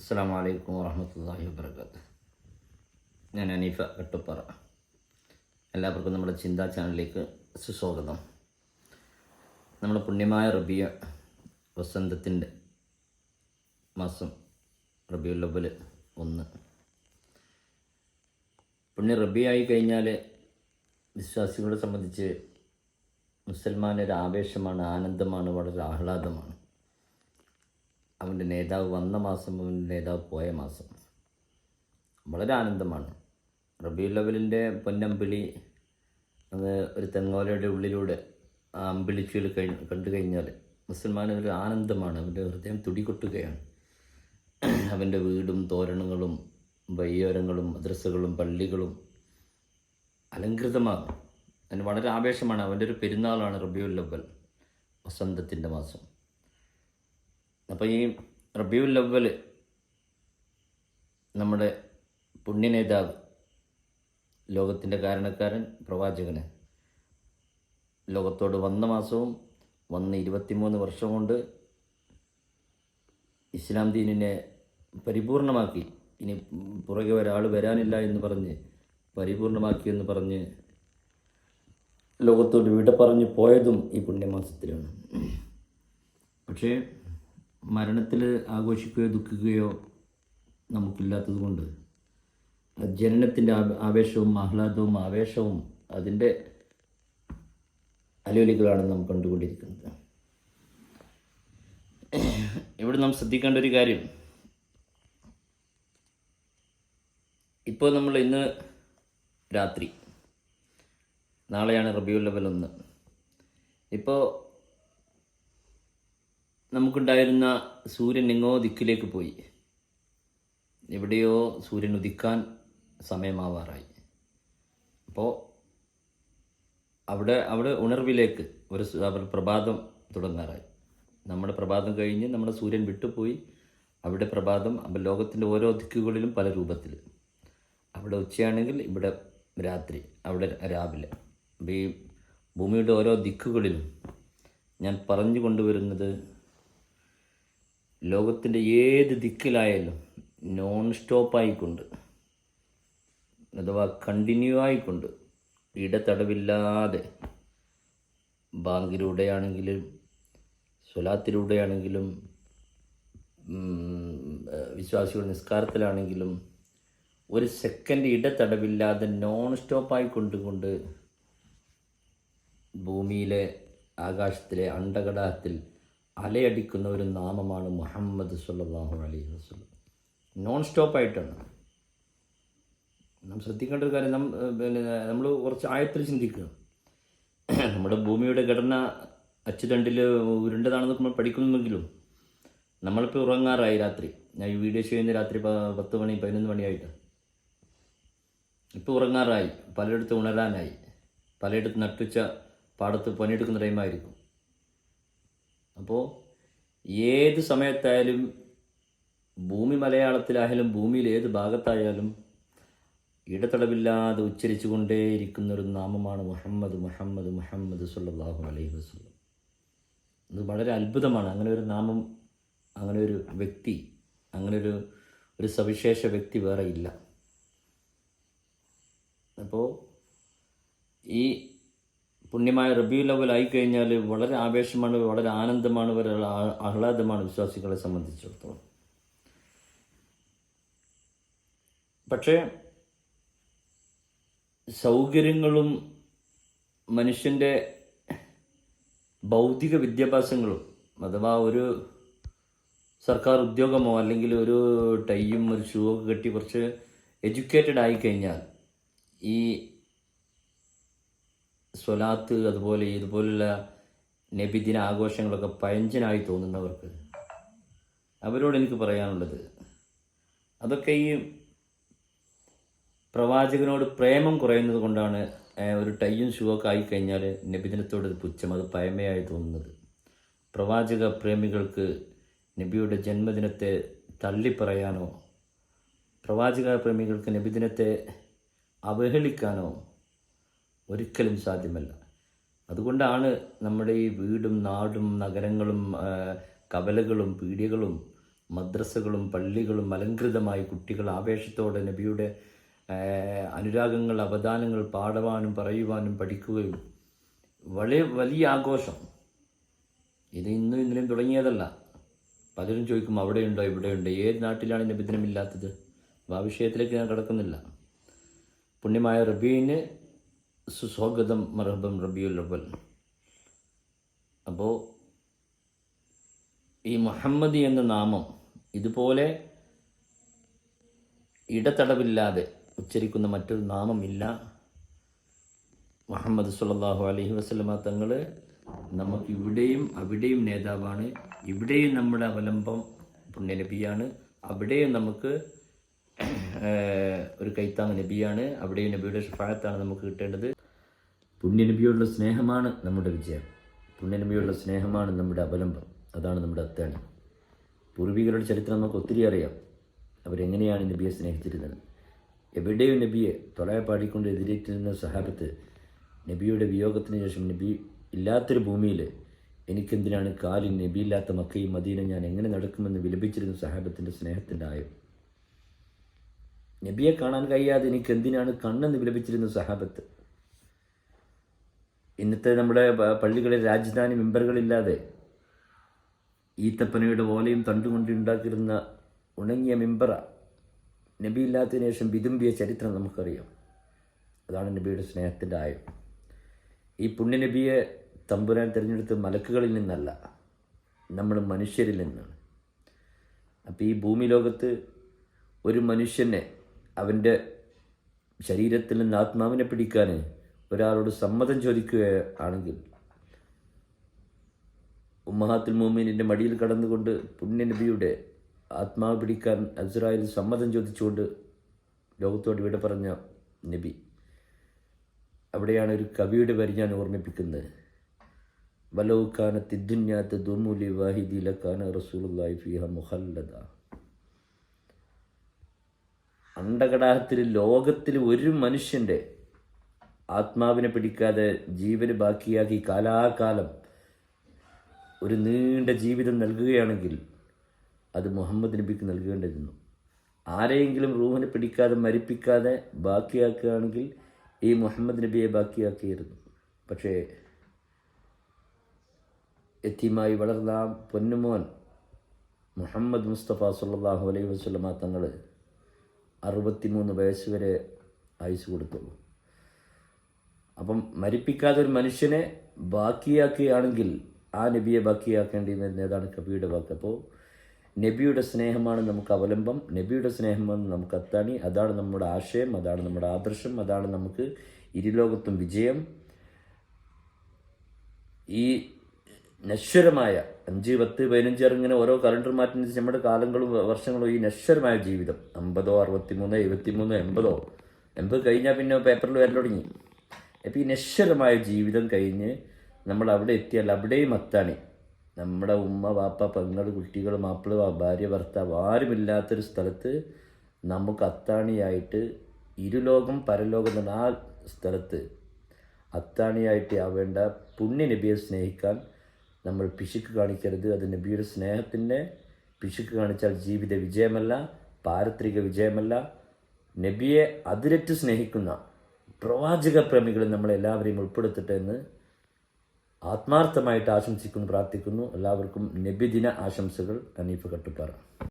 അസ്സാം വലൈക്കും വാഹമത്തല്ലാഹി വാബർക്കാത്ത് ഞാൻ അനീഫ കട്ടുപ്പാറ എല്ലാവർക്കും നമ്മുടെ ചിന്താ ചാനലിലേക്ക് സുസ്വാഗതം. നമ്മുടെ പുണ്യമായ റബിയ വസന്തത്തിന്റെ മാസം റബിയുൽ അവൽ ഒന്ന്. പുണ്യ റബിയായി കഴിഞ്ഞാൽ വിശ്വാസികളെ സംബന്ധിച്ച് മുസൽമാന്റെ ഒരു ആവേശമാണ് ആനന്ദമാണ് വളരെ ആഹ്ലാദമാണ്. അവന്റെ നേതാവ് വന്ന മാസം അവന്റെ നേതാവ് പോയ മാസം. വളരെ ആനന്ദമാണ്. റബി ലവലിന്റെ പൊന്നമ്പിളി അത് ഒരു തെങ്ങോലയുടെ ഉള്ളിലൂടെ ആ അമ്പിളിച്ചുകൾ കഴി കണ്ടു കഴിഞ്ഞാൽ മുസൽമാൻ ഒരു ആനന്ദമാണ്. അവന്റെ ഹൃദയം തുടികൊട്ടുകയാണ്. അവന്റെ വീടും തോരണങ്ങളും വയ്യോരങ്ങളും മദ്രസകളും പള്ളികളും അലങ്കൃതമാകും അതിന് വളരെ ആവേശമാണ്. അവന്റെ ഒരു പെരുന്നാളാണ് റബിയുൽ ലവൽ വസന്തത്തിന്റെ മാസം. അപ്പോൾ ഈ റബിയുൽ അവൽ നമ്മുടെ പുണ്യനേതാവ് ലോകത്തിന്റെ കാരണക്കാരൻ പ്രവാചകന്. ലോകത്തോട് വന്ന മാസവും വന്ന് ഇരുപത്തിമൂന്ന് വർഷം കൊണ്ട് ഇസ്ലാം ദീനിനെ പരിപൂർണമാക്കി. ഇനി പുറകെ ഒരാൾ വരാനില്ല എന്ന് പറഞ്ഞ് പരിപൂർണമാക്കി എന്ന് പറഞ്ഞ് ലോകത്തോട് വിട പറഞ്ഞ് പോയതും ഈ പുണ്യമാസത്തിലാണ്. പക്ഷേ മരണത്തിൽ ആഘോഷിക്കുകയോ ദുഃഖിക്കുകയോ നമുക്കില്ലാത്തത് കൊണ്ട് ജനനത്തിന്റെ ആവേശവും ആഹ്ലാദവും ആവേശവും അതിന്റെ അലോലികളാണ് നാം കണ്ടുകൊണ്ടിരിക്കുന്നത്. ഇവിടെ നാം ശ്രദ്ധിക്കേണ്ട ഒരു കാര്യം. ഇപ്പോൾ നമ്മൾ ഇന്ന് രാത്രി. നാളെയാണ് റബിയുൽ ഒന്ന്. ഇപ്പോൾ നമുക്കുണ്ടായിരുന്ന സൂര്യൻ എങ്ങോ ദിക്കിലേക്ക് പോയി. എവിടെയോ സൂര്യൻ ഉദിക്കാൻ സമയമാവാറായി. അപ്പോൾ അവിടെ അവിടെ ഉണർവിലേക്ക് ഒരു അവർ പ്രഭാതം തുടങ്ങാറായി. നമ്മുടെ പ്രഭാതം കഴിഞ്ഞ് നമ്മുടെ സൂര്യൻ വിട്ടുപോയി. അവിടെ പ്രഭാതം അപ്പോൾ ലോകത്തിന്റെ ഓരോ ദിക്കുകളിലും പല രൂപത്തിൽ അവിടെ ഉച്ചയാണെങ്കിൽ ഇവിടെ രാത്രി അവിടെ രാവിലെ. അപ്പോൾ ഈ ഭൂമിയുടെ ഓരോ ദിക്കുകളിലും ഞാൻ പറഞ്ഞു കൊണ്ടുവരുന്നത് ലോകത്തിന്റെ ഏത് ദിക്കിലായാലും നോൺ സ്റ്റോപ്പായിക്കൊണ്ട് അഥവാ കണ്ടിന്യൂ ആയിക്കൊണ്ട് ഇടതടവില്ലാതെ ബാങ്കിലൂടെയാണെങ്കിലും സ്വലാത്തിലൂടെയാണെങ്കിലും വിശ്വാസികൾ നിസ്കാരത്തിലാണെങ്കിലും ഒരു സെക്കൻഡ് ഇടതടവില്ലാതെ നോൺ സ്റ്റോപ്പായി കൊണ്ടുകൊണ്ട് ഭൂമിയിലെ ആകാശത്തിലെ അണ്ടകടാഹത്തിൽ അലയടിക്കുന്ന ഒരു നാമമാണ് മുഹമ്മദ് സല്ലല്ലാഹു അലൈഹി വസ്ലം നോൺ സ്റ്റോപ്പായിട്ടാണ് നാം ശ്രദ്ധിക്കേണ്ട ഒരു കാര്യം പിന്നെ നമ്മൾ കുറച്ച് ആഴത്തിൽ ചിന്തിക്കുക. നമ്മുടെ ഭൂമിയുടെ ഘടന അച്ചുതണ്ടിൽ ഉരുണ്ടതാണെന്ന് നമ്മൾ പഠിക്കുന്നുണ്ടെങ്കിലും നമ്മളിപ്പോൾ ഉറങ്ങാറായി രാത്രി. ഞാൻ ഈ വീഡിയോ ചെയ്യുന്ന രാത്രി പത്ത് മണി പതിനൊന്ന് മണിയായിട്ട്. ഇപ്പോൾ ഉറങ്ങാറായി. പലയിടത്ത് ഉണരാനായി. പലയിടത്ത് നട്ടുച്ച പാടത്ത് പണിയെടുക്കുന്ന ടൈമായിരിക്കും. അപ്പോൾ ഏത് സമയത്തായാലും ഭൂമി മലയാളത്തിലായാലും ഭൂമിയിൽ ഏത് ഭാഗത്തായാലും ഇടതടവില്ലാതെ ഉച്ചരിച്ചു കൊണ്ടേയിരിക്കുന്ന ഒരു നാമമാണ് മുഹമ്മദ് മുഹമ്മദ് മുഹമ്മദ് സുല്ലാഹു അലൈഹി വസല്ലം. ഇത് വളരെ അത്ഭുതമാണ്. അങ്ങനെ ഒരു നാമം അങ്ങനെ ഒരു വ്യക്തി അങ്ങനെ ഒരു ഒരു സവിശേഷ വ്യക്തി വേറെ ഇല്ല. അപ്പോൾ ഈ പുണ്യമായ റബിയുൽ അവൽ ആയിക്കഴിഞ്ഞാൽ വളരെ ആവേശമാണ് വളരെ ആനന്ദമാണ് വളരെ ആഹ്ലാദമാണ് വിശ്വാസികളെ സംബന്ധിച്ചിടത്തോളം. പക്ഷേ സൗകര്യങ്ങളും മനുഷ്യന്റെ ഭൗതിക വിദ്യാഭ്യാസങ്ങളും അഥവാ ഒരു സർക്കാർ ഉദ്യോഗമോ അല്ലെങ്കിൽ ഒരു ടൈയും ഒരു ഷൂ ഒക്കെ കെട്ടി കുറച്ച് എഡ്യൂക്കേറ്റഡ് ആയിക്കഴിഞ്ഞാൽ ഈ സ്വലാത്ത് അതുപോലെ ഇതുപോലുള്ള നബിദിന ആഘോഷങ്ങളൊക്കെ പഴഞ്ചനായി തോന്നുന്നവർക്ക്. അവരോട് എനിക്ക് പറയാനുള്ളത് അതൊക്കെ ഈ പ്രവാചകനോട് പ്രേമം കുറയുന്നത് കൊണ്ടാണ് ഒരു ടൈയും ഷുവൊക്കെ ആയിക്കഴിഞ്ഞാൽ നബിദിനത്തോട് പുച്ഛം അത് പഴമയായി തോന്നുന്നത്. പ്രവാചക പ്രേമികൾക്ക് നബിയുടെ ജന്മദിനത്തെ തള്ളിപ്പറയാനോ പ്രവാചക പ്രേമികൾക്ക് നബിദിനത്തെ അവഹേളിക്കാനോ ഒരിക്കലും സാധ്യമല്ല. അതുകൊണ്ടാണ് നമ്മുടെ ഈ വീടും നാടും നഗരങ്ങളും കവലകളും പീടികകളും മദ്രസകളും പള്ളികളും അലങ്കൃതമായി കുട്ടികൾ ആവേശത്തോടെ നബിയുടെ അനുരാഗങ്ങൾ അവദാനങ്ങൾ പാടുവാനും പറയുവാനും പഠിക്കുകയും വളരെ വലിയ ആഘോഷം. ഇത് ഇന്നും ഇന്നലെയും തുടങ്ങിയതല്ല. പലരും ചോദിക്കും അവിടെയുണ്ടോ ഇവിടെയുണ്ടോ? ഏത് നാട്ടിലാണ് നബിദിനമില്ലാത്തത്? ആ വിഷയത്തിലേക്ക് ഞാൻ കിടക്കുന്നില്ല. പുണ്യമായ റബീന് സുസ്വാഗതം മർഹബം റബിയുൽ അവൽ അപ്പോൾ ഈ മുഹമ്മദ് എന്ന നാമം ഇതുപോലെ ഇടതടവില്ലാതെ ഉച്ചരിക്കുന്ന മറ്റൊരു നാമമില്ല. മുഹമ്മദ് സുല്ലാഹു അലഹി വസ്ലമ തങ്ങൾ നമുക്ക് ഇവിടെയും അവിടെയും നേതാവാണ്. ഇവിടെയും നമ്മുടെ അവലംബം പുണ്യനബിയാണ് അവിടെയും നമുക്ക് ഒരു കൈത്താങ് നബിയാണ്. അവിടെയും നബിയുടെ ഷഫായത്താണ് നമുക്ക് കിട്ടേണ്ടത്. പുണ്യനബിയോടുള്ള സ്നേഹമാണ് നമ്മുടെ വിജയം. പുണ്യനബിയോടുള്ള സ്നേഹമാണ് നമ്മുടെ അവലംബം. അതാണ് നമ്മുടെ അത്താണി പൂർവികരുടെ ചരിത്രം നമുക്ക് ഒത്തിരി അറിയാം. അവരെങ്ങനെയാണ് നബിയെ സ്നേഹിച്ചിരുന്നത്? എവിടെയും നബിയെ തൊളയെ പാടിക്കൊണ്ട് എതിരേറ്റിരുന്ന സഹാബത്ത് നബിയുടെ വിയോഗത്തിന് ശേഷം നബി ഇല്ലാത്തൊരു ഭൂമിയിൽ എനിക്കെന്തിനാണ് കാലിൽ നബിയില്ലാത്ത മക്കയും മദീന ഞാൻ എങ്ങനെ നടക്കുമെന്ന് വിലപിച്ചിരുന്ന സഹാബത്തിന്റെ സ്നേഹത്തിന്റെ ആയം? നബിയെ കാണാൻ കഴിയാതെ എനിക്കെന്തിനാണ് കണ്ണെന്ന് വിലപിച്ചിരുന്ന സഹാബത്ത് ഇന്നത്തെ നമ്മുടെ പള്ളികളിൽ രാജധാനി മെമ്പറുകളില്ലാതെ ഈത്തപ്പനയുടെ ഓലയും തണ്ടുകൊണ്ട് ഉണ്ടാക്കിയിരുന്ന ഉണങ്ങിയ മെമ്പറ നബിയില്ലാത്തതിനു ശേഷം വിതുമ്പിയ ചരിത്രം നമുക്കറിയാം. അതാണ് നബിയുടെ സ്നേഹത്തിന്റെ ആയം. ഈ പുണ്യനബിയെ തമ്പുരാൻ തിരഞ്ഞെടുത്ത് മലക്കുകളിൽ നിന്നല്ല നമ്മൾ മനുഷ്യരിൽ നിന്നാണ്. അപ്പോൾ ഈ ഭൂമി ലോകത്ത് ഒരു മനുഷ്യനെ അവന്റെ ശരീരത്തിൽ നിന്ന് ആത്മാവിനെ പിടിക്കാൻ ഒരാളോട് സമ്മതം ചോദിക്കുകയാണെങ്കിൽ ഉമ്മഹാത്തുൽ മോമിനിന്റെ മടിയിൽ കടന്നുകൊണ്ട് പുണ്യനബിയുടെ ആത്മാവ് പിടിക്കാൻ അസ്രായിൽ സമ്മതം ചോദിച്ചുകൊണ്ട് ലോകത്തോട് വിട പറഞ്ഞ നബി. അവിടെയാണ് ഒരു കവിയുടെ വരി ഞാൻ ഓർമ്മിപ്പിക്കുന്നത്. വലൗക്കാന തിദ്ദുന്യാത്ത് ദുമുലി വാഹിദിലക്കാന റസൂലുള്ളാഹി ഫിഹ മുഹല്ലദ അണ്ടകടാഹത്തിൽ ലോകത്തിൽ ഒരു മനുഷ്യന്റെ ആത്മാവിനെ പിടിക്കാതെ ജീവന് ബാക്കിയാക്കി കാലാകാലം ഒരു നീണ്ട ജീവിതം നൽകുകയാണെങ്കിൽ അത് മുഹമ്മദ് നബിക്ക് നൽകേണ്ടിരുന്നു ആരെയെങ്കിലും റൂഹിനെ പിടിക്കാതെ മരിപ്പിക്കാതെ ബാക്കിയാക്കുകയാണെങ്കിൽ ഈ മുഹമ്മദ് നബിയെ ബാക്കിയാക്കിയിരുന്നു. പക്ഷേ എത്തിയുമായി വളർന്ന പൊന്നുമോൻ മുഹമ്മദ് മുസ്തഫ സല്ലല്ലാഹു അലൈഹി വസല്ലമ തങ്ങൾ അറുപത്തിമൂന്ന് വയസ്സ് വരെ ആയുസ് കൊടുത്തുള്ളൂ. അപ്പം മരിപ്പിക്കാതെ ഒരു മനുഷ്യനെ ബാക്കിയാക്കുകയാണെങ്കിൽ ആ നബിയെ ബാക്കിയാക്കേണ്ടി വരുന്നതാണ് കബിയുടെ വാക്ക്? അപ്പോൾ നബിയുടെ സ്നേഹമാണ് നമുക്ക് അവലംബം. നബിയുടെ സ്നേഹമാണ് നമുക്ക് അത്താണി. അതാണ് നമ്മുടെ ആശയം. അതാണ് നമ്മുടെ ആദർശം. അതാണ് നമുക്ക് ഇരുലോകത്തും വിജയം. ഈ നശ്വരമായ അഞ്ച് പത്ത് പതിനഞ്ച് ഇങ്ങനെ ഓരോ കലണ്ടർ മാറ്റി നമ്മുടെ കാലങ്ങളും വർഷങ്ങളും ഈ നശ്വരമായ ജീവിതം. അമ്പതോ അറുപത്തിമൂന്നോ എഴുപത്തിമൂന്നോ എൺപതോ എൺപത് കഴിഞ്ഞാൽ പിന്നെ പേപ്പറിൽ വരൽ തുടങ്ങി. അപ്പോൾ ഈ നശ്വരമായ ജീവിതം കഴിഞ്ഞ് നമ്മൾ അവിടെ എത്തിയാൽ അവിടെയും അത്താണി. നമ്മുടെ ഉമ്മ വാപ്പ പെങ്ങൾ കുട്ടികൾ മാപ്പിള ഭാര്യ ഭർത്താവ് ആരുമില്ലാത്തൊരു സ്ഥലത്ത് നമുക്ക് അത്താണിയായിട്ട് ഇരുലോകം പരലോകം എന്ന ആ സ്ഥലത്ത് അത്താണിയായിട്ട് ആവേണ്ട പുണ്യ നബിയെ സ്നേഹിക്കാൻ നമ്മൾ പിശുക്ക് കാണിക്കരുത്. അത് നബിയുടെ സ്നേഹത്തിന്റെ പിശുക്ക് കാണിച്ചാൽ ജീവിത വിജയമല്ല പാരത്രിക വിജയമല്ല. നബിയെ അതിരറ്റ് സ്നേഹിക്കുന്ന പ്രവാചക പ്രേമികളെ നമ്മളെല്ലാവരെയും ഉൾപ്പെടുത്തട്ടെ എന്ന് ആത്മാർത്ഥമായിട്ട് ആശംസിക്കുന്നു പ്രാർത്ഥിക്കുന്നു. എല്ലാവർക്കും നബിദിന ആശംസകൾ. അനീഫ് കട്ടുപ്പാറ.